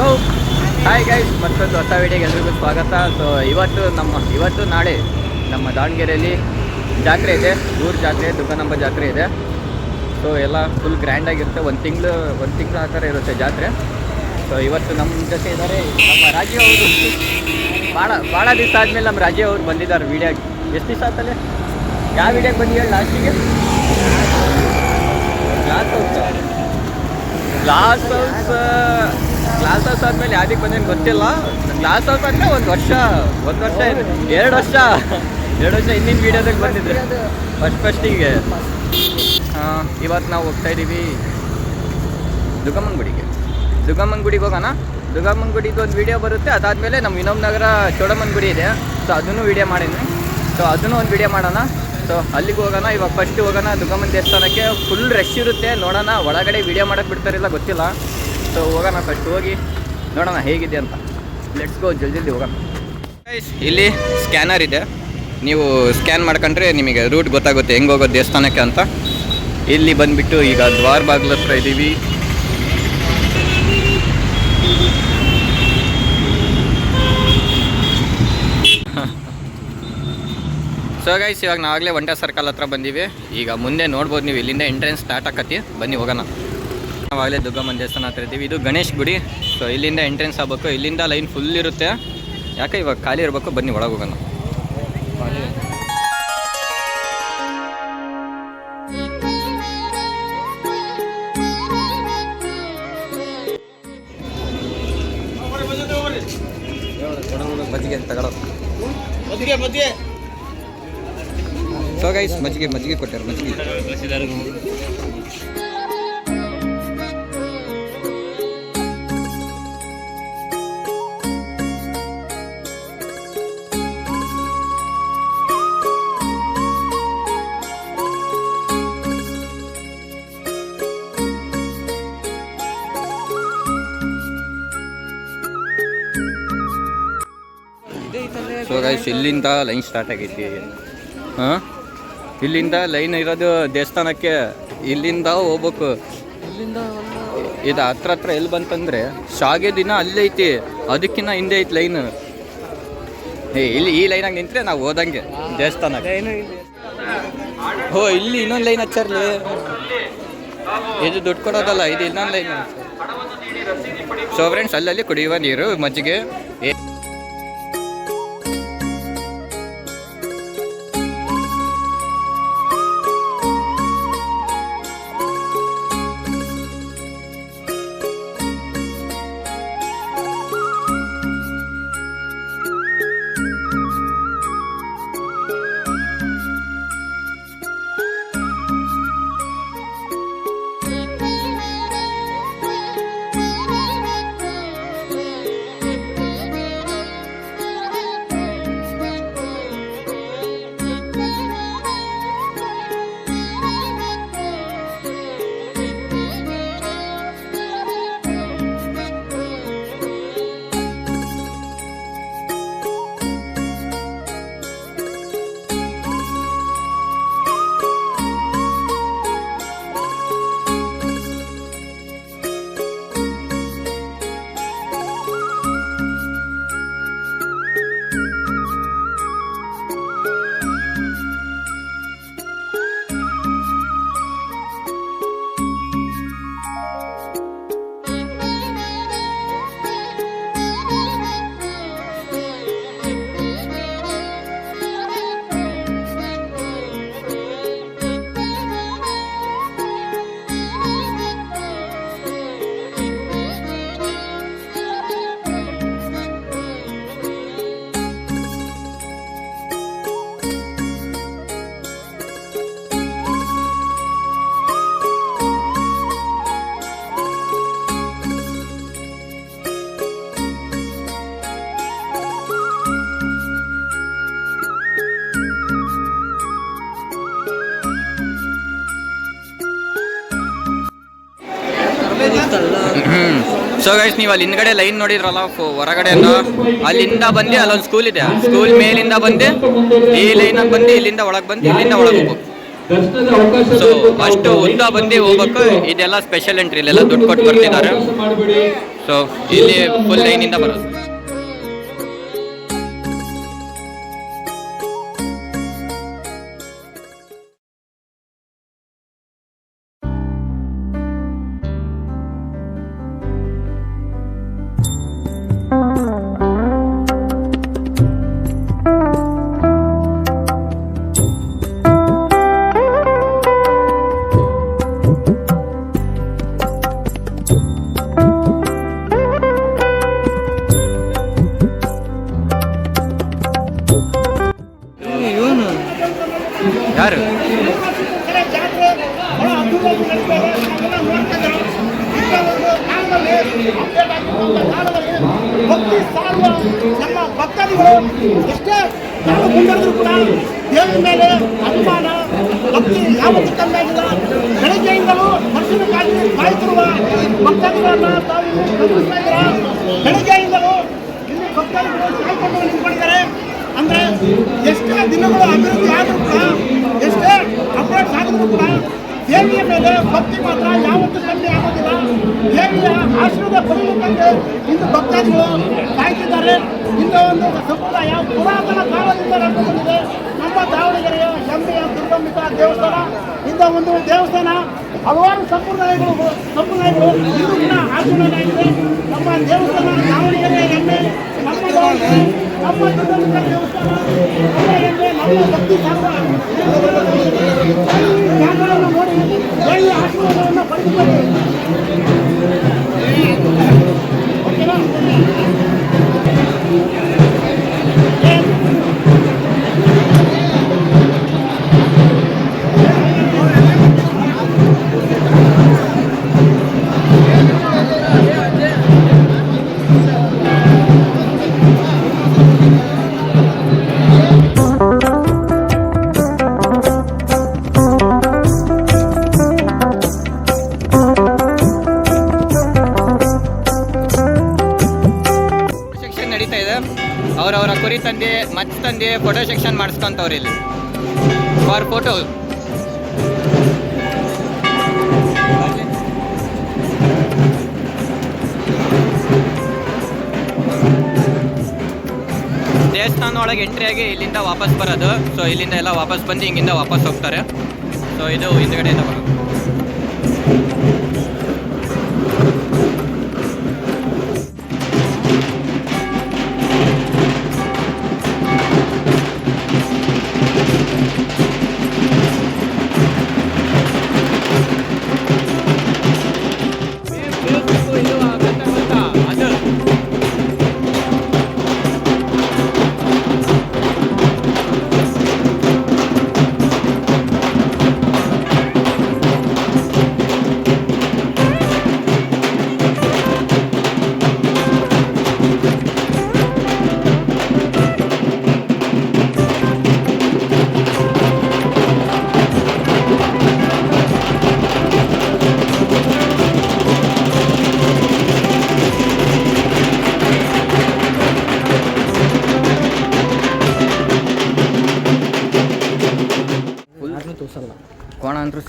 So hi guys ಮತ್ತೊಂದು ಹೊಸ ವೀಡಿಯೋಗೆ ಎಲ್ರಿಗೂ ಸ್ವಾಗತ. ಸೊ ಇವತ್ತು ನಮ್ಮ, ಇವತ್ತು ನಾಳೆ ನಮ್ಮ ದಾವಣಗೆರೆಯಲ್ಲಿ ಜಾತ್ರೆ ಇದೆ. ಊರು ಜಾತ್ರೆ, ದುರ್ಗಾನಂಬ ಜಾತ್ರೆ ಇದೆ. ಸೊ ಎಲ್ಲ ಫುಲ್ ಗ್ರ್ಯಾಂಡಾಗಿರುತ್ತೆ ಒಂದು ತಿಂಗಳು ಒಂದು ತಿಂಗಳು ಆ ಥರ ಇರುತ್ತೆ ಜಾತ್ರೆ. ಸೊ ಇವತ್ತು ನಮ್ಮ ಜೊತೆ ಇದ್ದಾರೆ ನಮ್ಮ ರಾಜೀವ್ ಅವರು. ಭಾಳ ಭಾಳ ದಿವಸ ಆದಮೇಲೆ ನಮ್ಮ ರಾಜೀವ್ ಅವರು ಬಂದಿದ್ದಾರೆ ವೀಡಿಯೋಗೆ ಎಷ್ಟು ದಿವಸ ಆತಲ್ಲೇ ಯಾವ ವೀಡಿಯೋಗೆ ಬಂದಿದ್ದೀವಿ ಲಾಸ್ಟಿಗೆ last house last house glass house ಆದ್ಮೇಲೆ ಯಾವ್ದಕ್ಕೆ ಬಂದೇನು ಗೊತ್ತಿಲ್ಲ. ಗ್ಲಾಸ್ ಹೌಸ್ ಅಂದ್ರೆ ಒಂದು ವರ್ಷ ಒಂದು ವರ್ಷ ಎರಡ್ ವರ್ಷ. ಎರಡು ವರ್ಷ ಹಿಂದಿನ ವೀಡಿಯೋದಾಗ ಬಂದಿದ್ರೆ. ಫಸ್ಟ್ ಫಸ್ಟಿಗೆ ಇವತ್ತು ನಾವು ಹೋಗ್ತಾ ಇದೀವಿ ದುಗಮ್ಮನ ಗುಡಿಗೆ ದುಗಮ್ಮನ ಗುಡಿಗೆ ಹೋಗೋಣ? ದುಗಮ್ಮನ ಗುಡಿಗೆ ಒಂದು ವಿಡಿಯೋ ಬರುತ್ತೆ. ಅದಾದಮೇಲೆ ನಮ್ಮ ವಿನೋಬ್ ನಗರ ಚೋಡಮ್ಮನ ಗುಡಿ ಇದೆ. ಸೊ ಅದನ್ನು ವಿಡಿಯೋ ಮಾಡಿದ್ವಿ ಸೊ ಅದನ್ನು ಒಂದು ವಿಡಿಯೋ ಮಾಡೋಣ. ಸೊ ಅಲ್ಲಿಗೆ ಹೋಗೋಣ. ಇವಾಗ ಫಸ್ಟ್ ಹೋಗೋಣ ದುರ್ಗಮ್ಮನ ದೇವಸ್ಥಾನಕ್ಕೆ. ಫುಲ್ ರಶ್ ಇರುತ್ತೆ. ನೋಡೋಣ. ಒಳಗಡೆ ವೀಡಿಯೋ ಮಾಡೋಕ್ಕೆ ಬಿಡ್ತಾರಿಲ್ಲ ಗೊತ್ತಿಲ್ಲ. ಸೊ ಹೋಗೋಣ ಫಸ್ಟ್ ಹೋಗಿ. ನೋಡೋಣ ಹೇಗಿದೆ ಅಂತ. ಲೆಟ್ಸ್ ಗೋ ಜಲ್ದಿ ಜಲ್ದಿ ಹೋಗೋಣ. ಇಲ್ಲಿ ಸ್ಕ್ಯಾನರ್ ಇದೆ. ನೀವು ಸ್ಕ್ಯಾನ್ ಮಾಡ್ಕೊಂಡ್ರೆ ನಿಮಗೆ ರೂಟ್ ಗೊತ್ತಾಗುತ್ತೆ ಹೆಂಗೆ ಹೋಗೋದು ದೇವಸ್ಥಾನಕ್ಕೆ ಅಂತ. ಇಲ್ಲಿ ಬಂದುಬಿಟ್ಟು ಈಗ ದ್ವಾರ ಬಾಗ್ಲ ಹತ್ರ ಇದ್ದೀವಿ ಸೊ ಗೈಸ್ ಇವಾಗ ನಾವಾಗಲೇ ಒಂಟೆ ಸರ್ಕಲ್ ಹತ್ರ ಬಂದೀವಿ. ಈಗ ಮುಂದೆ ನೋಡ್ಬೋದು ನೀವು ಇಲ್ಲಿಂದ ಎಂಟ್ರೆನ್ಸ್ ಸ್ಟಾರ್ಟ್ ಆಕತಿ. ಬನ್ನಿ, ಹೋಗೋಣ. ನಾವಾಗಲೇ ದುರ್ಗಮ್ಮನ ದೇವಸ್ಥಾನ ಹತ್ರ ಇದ್ದೀವಿ. ಇದು ಗಣೇಶ್ ಗುಡಿ. ಸೊ ಇಲ್ಲಿಂದ ಎಂಟ್ರೆನ್ಸ್ ಆಗಬೇಕು. ಇಲ್ಲಿಂದ ಲೈನ್ ಫುಲ್ ಇರುತ್ತೆ. ಯಾಕೆ ಇವಾಗ ಖಾಲಿ ಇರಬೇಕು? ಬನ್ನಿ ಒಳಗೆ ಹೋಗೋಣ. ಮಜ್ಜಿಗೆ ತಗೊಳ್ಳೋ ಸೊ ಗೈಸ್ ಮಜ್ಜಿಗೆ ಮಜ್ಜಿಗೆ ಕೊಟ್ಟಾರೆ ಮಜ್ಜಿಗೆ. ಸೊ ಗೈಸ್ ಇಲ್ಲಿಂದ ಲೈನ್ ಸ್ಟಾರ್ಟ್ ಆಗೈತಿ ಹಾಂ? ಇಲ್ಲಿಂದ ಲೈನ್ ಇರೋದು ದೇವಸ್ಥಾನಕ್ಕೆ ಇಲ್ಲಿಂದ ಹೋಗ್ಬೇಕು. ಇದು ಹತ್ರ ಹತ್ರ ಎಲ್ಲಿ ಬಂತಂದ್ರೆ ಶಾಗೆ ದಿನ ಅಲ್ಲೇ ಐತಿ. ಅದಕ್ಕಿಂತ ಹಿಂದೆ ಐತಿ ಲೈನ್ ಏ, ಇಲ್ಲಿ ಈ ಲೈನಾಗ ನಿಂತ್ರೆ ನಾವು ಹೋದಂಗೆ ದೇವಸ್ಥಾನಕ್ಕೆ. ಓ ಇಲ್ಲಿ ಇನ್ನೊಂದು ಲೈನ್ ಹಚ್ಚಾರ್ಲಿ. ಇದು ದುಡ್ಡು ಕೊಡೋದಲ್ಲ, ಇದು ಇನ್ನೊಂದು ಲೈನ್ ಸೊ ಫ್ರೆಂಡ್ಸ್ ಅಲ್ಲಲ್ಲಿ ಕುಡಿಯುವ ನೀರು, ಮಜ್ಜಿಗೆ. ಸೊ ಗೈಸ್ ನೀವು ಅಲ್ಲಿ ಹಿಂದ್ಗಡೆ ಲೈನ್ ನೋಡಿದ್ರಲ್ಲ ಹೊರಗಡೆ ಹೊರಗಡೆಯಿಂದ ಅಲ್ಲಿಂದ ಬಂದು ಅಲ್ಲೊಂದು ಸ್ಕೂಲ್ ಇದೆ. ಸ್ಕೂಲ್ ಮೇಲಿಂದ ಬಂದು, ಈ ಲೈನ್ ಬಂದು, ಇಲ್ಲಿಂದ ಒಳಗೆ ಬಂದು, ಇಲ್ಲಿಂದ ಒಳಗೆ ಹೋಗ್ಬೇಕು ಸೊ ಅಷ್ಟು ಉದ್ದ ಬಂದು ಹೋಗ್ಬೇಕು. ಇದೆಲ್ಲ ಸ್ಪೆಷಲ್ ಎಂಟ್ರಿ ಇಲ್ಲೆಲ್ಲ ದುಡ್ಡು ಕೊಟ್ಟು ಬರ್ತಿದ್ದಾರೆ. ಸೊ ಇಲ್ಲಿ ಫುಲ್ ಲೈನಿಂದ ಬರೋದು. ಮುಂದುವರೆದ್ರು ಕೂಡ ದೇವರ ಮೇಲೆ ಅಭಿಮಾನ, ಭಕ್ತಿ ಯಾವತ್ತೂ ಕಮ್ಮಿ ಆಗಿಲ್ಲ. ಬೆಳಗ್ಗೆಯಿಂದಲೂ ದರ್ಶನಕ್ಕಾಗಿ ಕಾಯ್ತಿರುವ ಭಕ್ತಾದಿಗಳನ್ನ ತಾವು ಗಮನಿಸ್ತಾ ಇದ್ದೀರಾ? ಬೆಳಗ್ಗೆಯಿಂದಲೂ ಇಲ್ಲಿ ಭಕ್ತಾದಿಗಳು ಕಾಯ್ಕೊಂಡು ನಿಂತ್ಕೊಂಡಿದ್ದಾರೆ. ಅಂದ್ರೆ ಎಷ್ಟೇ ದಿನಗಳು ಅಭಿವೃದ್ಧಿ ಆದರೂ ಕೂಡ, ಎಷ್ಟೇ ಅಪ್ಡೇಟ್ಸ್ ಆದರೂ ಕೂಡ ದೇವಿಯ ಮೇಲೆ ಭಕ್ತಿ ಮಾತ್ರ ದೇವಿಯ ಆಶೀರ್ವಾದ ಪಡೆಯಬೇಕಂದ್ರೆ ಇಂದು ಭಕ್ತಾದಿಗಳು ಕಾಯ್ತಿದ್ದಾರೆ. ಇಂಥ ಒಂದು ಸಂಪ್ರದಾಯ ಪುರಾತನ ಕಾಲದಿಂದ ನಡೆದು ಬಂದಿದೆ ನಮ್ಮ ದಾವಣಗೆರೆಯ ಹೆಮ್ಮೆಯ ದುರ್ಗಂಬಿಕ ದೇವಸ್ಥಾನ. ಇಂಥ ಒಂದು ದೇವಸ್ಥಾನ ಹಲವಾರು ಸಂಪ್ರದಾಯಗಳು ಸಂಪ್ರದಾಯಗಳು ಇಂದು ದಿನ ಆಚರಣೆಯಾಗಿದೆ ನಮ್ಮ ದೇವಸ್ಥಾನ ದಾವಣಗೆರೆಯ ಹೆಮ್ಮೆ ನಮ್ಮ ದಾವಣಗೆರೆ, ನಮ್ಮ ದೇವಸ್ಥಾನ, ನಮ್ಮ ಭಕ್ತಿ ಜ್ಞಾನವನ್ನು ನೋಡಿ ಅವ್ರವರ ಮತ್ತೆ ತಂದೆ ಮಚ್ಚ ತಂದೆ ಫೋಟೋ ಸೆಕ್ಷನ್ ಮಾಡಿಸ್ಕೊಂತವ್ರೆ ಇಲ್ಲಿ. ಫಾರ್ ಫೋಟೋ ದೇವಸ್ಥಾನ ಒಳಗೆ ಎಂಟ್ರಿ ಆಗಿ ಇಲ್ಲಿಂದ ವಾಪಸ್ ಬರೋದು. ಸೊ ಇಲ್ಲಿಂದ ಎಲ್ಲ ವಾಪಸ್ ಬಂದು ಹಿಂಗಿಂದ ವಾಪಸ್ ಹೋಗ್ತಾರೆ. ಸೊ ಇದು ಹಿಂದ್ಗಡೆಯಿಂದ ಬರೋದು.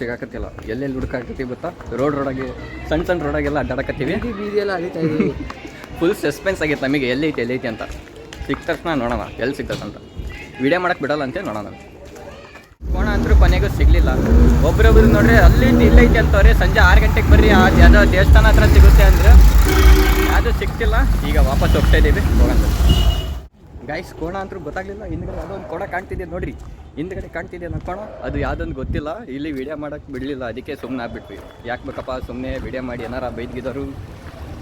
ಸಿಗಾಕತ್ತಿಲ್ಲ. ಎಲ್ಲೆಲ್ಲಿ ಹುಡುಕಾಕತ್ತೀವಿ ಗೊತ್ತಾ? ರೋಡ್ ರೋಡಾಗಿ ಸಣ್ಣ ಸಣ್ಣ ರೋಡಾಗೆಲ್ಲ ಅಡ್ಡಾಡಕತ್ತೀವಿ. ಬೀದಿಯೆಲ್ಲ ಫುಲ್ ಸಸ್ಪೆನ್ಸ್ ಆಗೈತೆ ನಮಗೆ. ಎಲ್ಲೈತಿ ಎಲ್ಲೈತಿ ಅಂತ. ಸಿಕ್ಕ ತಕ್ಷಣ ನೋಡೋಣ. ಎಲ್ಲಿ ಅಂತ. ವಿಡಿಯೋ ಮಾಡಕ್ಕೆ ಬಿಡಲ್ಲ ಅಂತ ನೋಡೋಣ. ಕೋಣ ಅಂತೂ ಕೊನೆಗೂ ಸಿಗಲಿಲ್ಲ. ಒಬ್ರೊಬ್ರು ನೋಡ್ರಿ ಅಲ್ಲಿಂದ ಇಲ್ಲೈತಿ ಅಂತವ್ರೆ ಸಂಜೆ ಆರು ಗಂಟೆಗೆ ಬರ್ರಿ. ಆ ಯಾವುದೋ ದೇವಸ್ಥಾನ ಹತ್ರ ಸಿಗುತ್ತೆ ಅಂದ್ರೆ. ಅದು ಸಿಕ್ತಿಲ್ಲ. ಈಗ ವಾಪಸ್ ಹೋಗ್ತಾ ಇದ್ದೀವಿ. ಹೋಗೋಣ. ಗಾಯ್ಸ್ ಕೋಣ ಅಂತೂ ಗೊತ್ತಾಗ್ಲಿಲ್ಲ. ಹಿಂದ್ಗಡೆ ಅದೊಂದು ಕೋಣ ಕಾಣ್ತಿದೆ ನೋಡ್ರಿ. ಹಿಂದ್ಗಡೆ ಕಾಣ್ತಿದೆ ಅನ್ನೋ ಕೋಣ? ಅದು ಯಾವುದೊಂದು ಗೊತ್ತಿಲ್ಲ. ಇಲ್ಲಿ ವಿಡಿಯೋ ಮಾಡೋಕ್ಕೆ ಬಿಡಲಿಲ್ಲ. ಅದಕ್ಕೆ ಸುಮ್ಮನೆ ಆಗ್ಬಿಟ್ವಿ. ಯಾಕೆ ಬೇಕಪ್ಪ ಸುಮ್ಮನೆ ವಿಡಿಯೋ ಮಾಡಿ ಏನಾರ ಬೈದ್ಗಿದವರು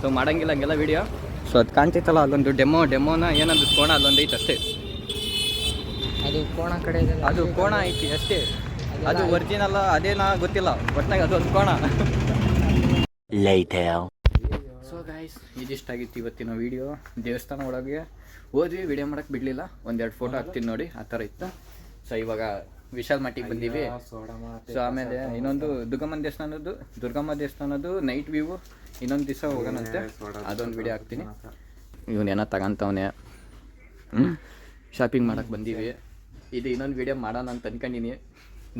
ಸೊ ಮಾಡಂಗಿಲ್ಲ ಹಂಗೆಲ್ಲ ವಿಡಿಯೋ ಸೊ ಅದು ಕಾಣ್ತಿತ್ತಲ್ಲ ಅಲ್ಲೊಂದು ಡೆಮೋ ಡೆಮೋನ ಏನಂದ್ರೆ ಕೋಣ ಅಲ್ಲೊಂದು ಐತೆ ಅಷ್ಟೇ. ಅದು ಕೋಣ ಕಡೆ ಇದೆ ಅದು ಕೋಣ ಐತಿ ಅಷ್ಟೇ. ಅದು ಒರಿಜಿನಲ್ ಅದೇನಾ ಗೊತ್ತಿಲ್ಲ. ಒಟ್ನಾಗ ಅದು ಒಂದು ಕೋಣ ಸೊ ಗಾಯ್ಸ್ ಇದಿಷ್ಟಾಗಿತ್ತು ಇವತ್ತಿನ ವಿಡಿಯೋ ದೇವಸ್ಥಾನ ಒಳಗೆ ಹೋದ್ವಿ. ವಿಡಿಯೋ ಮಾಡಕ್ಕೆ ಬಿಡಲಿಲ್ಲ. ಒಂದೆರಡು ಫೋಟೋ ಹಾಕ್ತೀನಿ ನೋಡಿ. ಆ ಥರ ಇತ್ತು? ಸೊ ಇವಾಗ ವಿಶಾಲ್ ಮಟ್ಟಿಗೆ ಬಂದೀವಿ. ಸೊ ಆಮೇಲೆ ಇನ್ನೊಂದು ದುರ್ಗಮ್ಮ ದೇವಸ್ಥಾನದ್ದು ದುರ್ಗಮ್ಮ ದೇವಸ್ಥಾನದ್ದು ನೈಟ್ ವ್ಯೂ ಇನ್ನೊಂದು ದಿವಸ ಹೋಗೋಣಂತೆ. ಅದೊಂದು ವಿಡಿಯೋ ಹಾಕ್ತೀನಿ. ಇವನೇನೋ ತಗೊಂತವನೆ. ಶಾಪಿಂಗ್ ಮಾಡಕ್ಕೆ ಬಂದೀವಿ. ಇದು ಇನ್ನೊಂದು ವಿಡಿಯೋ ಮಾಡೋಣ ಅಂತ ಅನ್ಕೊಂಡಿನಿ.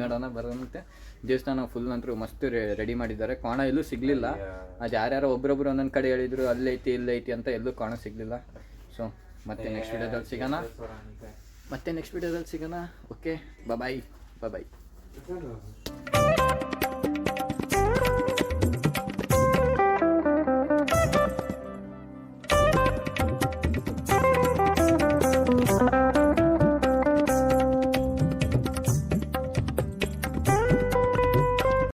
ನೋಡೋಣ ಬರೋಣಂತೆ ದೇವಸ್ಥಾನ ಫುಲ್ ಅಂತೂ ಮಸ್ತ್ ರೆಡಿ ಮಾಡಿದ್ದಾರೆ. ಕೋಣ ಎಲ್ಲೂ ಸಿಗಲಿಲ್ಲ. ಅದು ಯಾರ್ಯಾರೋ ಒಬ್ರೊಬ್ರು ಒಂದೊಂದು ಕಡೆ ಹೇಳಿದ್ರು ಅಲ್ಲೈತಿ ಇಲ್ಲೈತಿ ಅಂತ ಎಲ್ಲೂ ಕೋಣ ಸಿಗಲಿಲ್ಲ. ಸೊ ಮತ್ತೆ ನೆಕ್ಸ್ಟ್ ವಿಡಿಯೋದಲ್ಲಿ ಸಿಗೋಣ. ಮತ್ತೆ ನೆಕ್ಸ್ಟ್ ವಿಡಿಯೋದಲ್ಲಿ ಸಿಗೋಣ. ಓಕೆ ಬಾಯ್ ಬಾಯ್